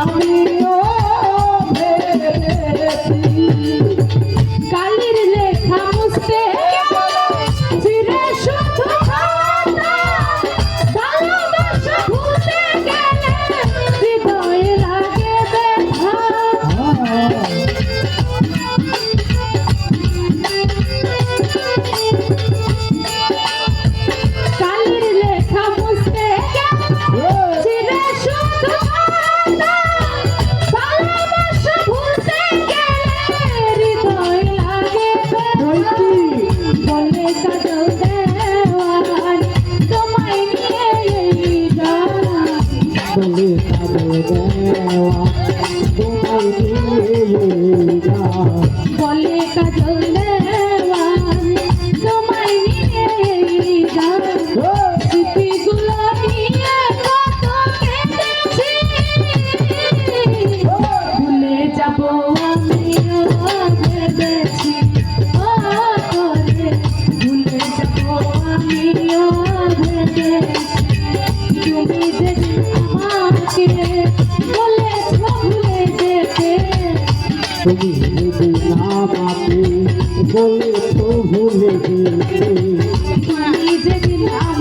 আমি বলে কাজল দেওয়ান তোমায় নিয়ে যা Yeah. তুমি বিনা বাপে বলে তো ভুলে তুমি যে বিনা